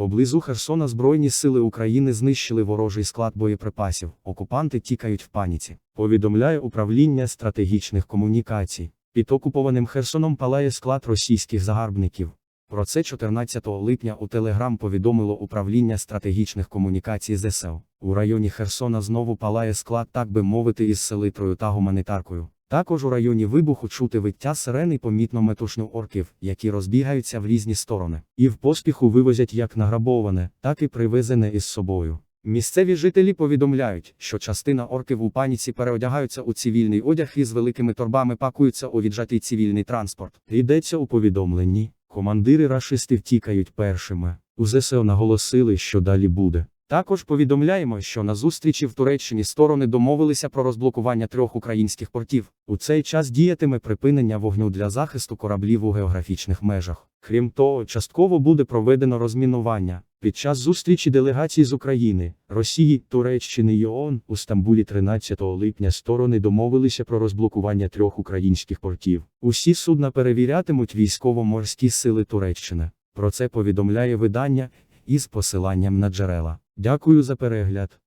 Поблизу Херсона Збройні сили України знищили ворожий склад боєприпасів. Окупанти тікають в паніці. Повідомляє управління стратегічних комунікацій. Під окупованим Херсоном палає склад російських загарбників. Про це 14 липня у Телеграм повідомило управління стратегічних комунікацій ЗСУ. У районі Херсона знову палає склад, так би мовити, із селитрою та гуманітаркою. Також у районі вибуху чути виття сирени помітно метушню орків, які розбігаються в різні сторони, і в поспіху вивозять як награбоване, так і привезене із собою. Місцеві жителі повідомляють, що частина орків у паніці переодягаються у цивільний одяг і з великими торбами пакуються у віджатий цивільний транспорт. Йдеться у повідомленні. Командири рашистів тікають першими. У ЗСУ наголосили, що далі буде. Також повідомляємо, що на зустрічі в Туреччині сторони домовилися про розблокування трьох українських портів. У цей час діятиме припинення вогню для захисту кораблів у географічних межах. Крім того, частково буде проведено розмінування. Під час зустрічі делегацій з України, Росії, Туреччини і ООН у Стамбулі 13 липня сторони домовилися про розблокування трьох українських портів. Усі судна перевірятимуть військово-морські сили Туреччини. Про це повідомляє видання із посиланням на джерела. Дякую за перегляд.